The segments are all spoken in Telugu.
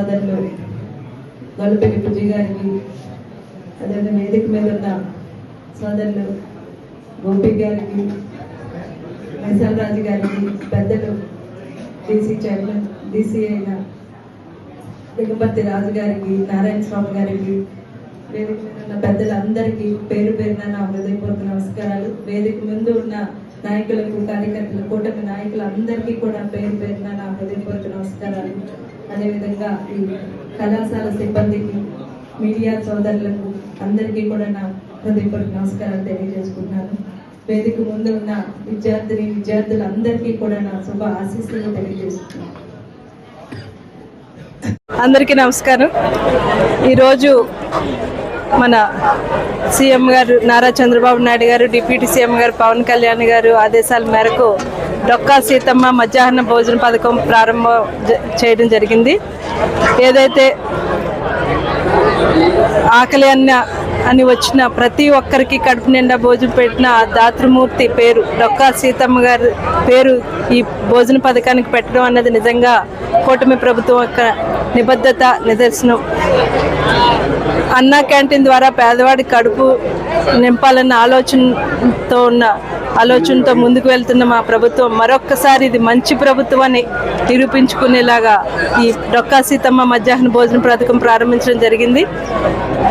సోదరులు గొల్లపల్లి పుజి గారికి అదేవిధంగా వేదిక మీద ఉన్న సోదరులు గోపి గారికి రాజు గారికి పెద్దలు డీసీ చైర్మన్ డీసీ అయిన దిగపతి రాజు గారికి నారాయణ స్వామి గారికి వేదిక మీద ఉన్న పెద్దలందరికీ పేరు పేరున నా హృదయపూర్వక నమస్కారాలు. వేదిక ముందు ఉన్న నాయకులకు కార్యకర్తలు కూటమి నాయకులందరికీ కూడా అదేవిధంగా ఈ కళాశాల సిబ్బందికి మీడియా సోదరులకు అందరికీ కూడా నా హృదయపూర్వక నమస్కారాలు తెలియజేసుకుంటున్నాను. వేదిక ముందు ఉన్న విద్యార్థిని విద్యార్థులందరికీ కూడా నా శుభ ఆశీస్సులు తెలియజేస్తున్నాను అందరికీ నమస్కారం. ఈరోజు మన సీఎం గారు నారా చంద్రబాబు నాయుడు గారు డిప్యూటీ సీఎం గారు పవన్ కళ్యాణ్ గారు ఆదేశాల మేరకు డొక్కా సీతమ్మ మధ్యాహ్న భోజన పథకం ప్రారంభం జ- చేయడం జరిగింది. ఏదైతే ఆకలి అన్న అని వచ్చిన ప్రతి ఒక్కరికి కడుపు నిండా భోజనం పెట్టిన దాతృమూర్తి పేరు డొక్కా సీతమ్మ గారి పేరు ఈ భోజన పథకానికి పెట్టడం అన్నది నిజంగా కూటమి ప్రభుత్వం యొక్క నిబద్ధత నిదర్శనం. అన్నా క్యాంటీన్ ద్వారా పేదవాడి కడుపు నింపాలన్న ఆలోచనతో ఉన్న ఆలోచనతో ముందుకు వెళ్తున్న మా ప్రభుత్వం మరొక్కసారి ఇది మంచి ప్రభుత్వం అని నిరూపించుకునేలాగా ఈ డొక్కా సీతమ్మ మధ్యాహ్న భోజన పథకం ప్రారంభించడం జరిగింది.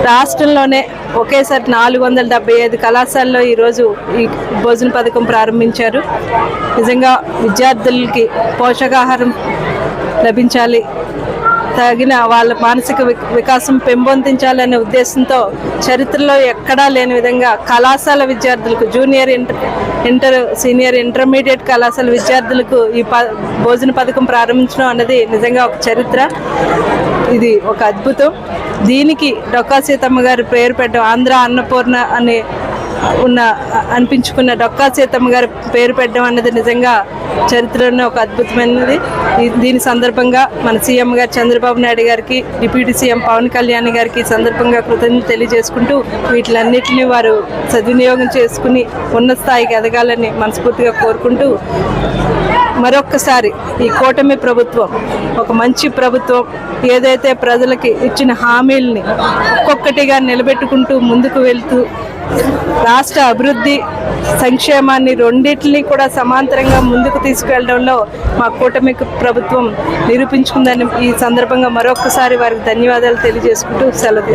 రాష్ట్రంలోనే ఒకేసారి నాలుగు వందల డెబ్బై ఐదు కళాశాలలో ఈరోజు ఈ భోజన పథకం ప్రారంభించారు. నిజంగా విద్యార్థులకి పోషకాహారం లభించాలి తగిన వాళ్ళ మానసిక వికాసం పెంపొందించాలనే ఉద్దేశంతో చరిత్రలో ఎక్కడా లేని విధంగా కళాశాల విద్యార్థులకు junior inter inter senior intermediate కళాశాల విద్యార్థులకు ఈ ప భోజన పథకం ప్రారంభించడం అన్నది నిజంగా ఒక చరిత్ర. ఇది ఒక అద్భుతం. దీనికి డొక్కా సీతమ్మ గారు పేరు పెట్టడం ఆంధ్ర అన్నపూర్ణ అనే ఉన్న అనిపించుకున్న డొక్కా సీతమ్మ గారు పేరు పెట్టడం అన్నది నిజంగా చరిత్రలోనే ఒక అద్భుతమైనది. దీని సందర్భంగా మన సీఎం గారు చంద్రబాబు నాయుడు గారికి డిప్యూటీ సీఎం పవన్ కళ్యాణ్ గారికి సందర్భంగా కృతజ్ఞత తెలియజేసుకుంటూ వీటిలన్నింటినీ వారు సద్వినియోగం చేసుకుని ఉన్న స్థాయికి ఎదగాలని మనస్ఫూర్తిగా కోరుకుంటూ మరొక్కసారి ఈ కూటమి ప్రభుత్వం ఒక మంచి ప్రభుత్వం ఏదైతే ప్రజలకి ఇచ్చిన హామీల్ని ఒక్కొక్కటిగా నిలబెట్టుకుంటూ ముందుకు వెళ్తూ రాష్ట్ర అభివృద్ధి సంక్షేమాన్ని రెండింటిని కూడా సమాంతరంగా ముందుకు తీసుకెళ్ళడంలో మా కూటమి ప్రభుత్వం నిరూపించుకుందని ఈ సందర్భంగా మరొకసారి వారికి ధన్యవాదాలు తెలియజేసుకుంటూ సెలవు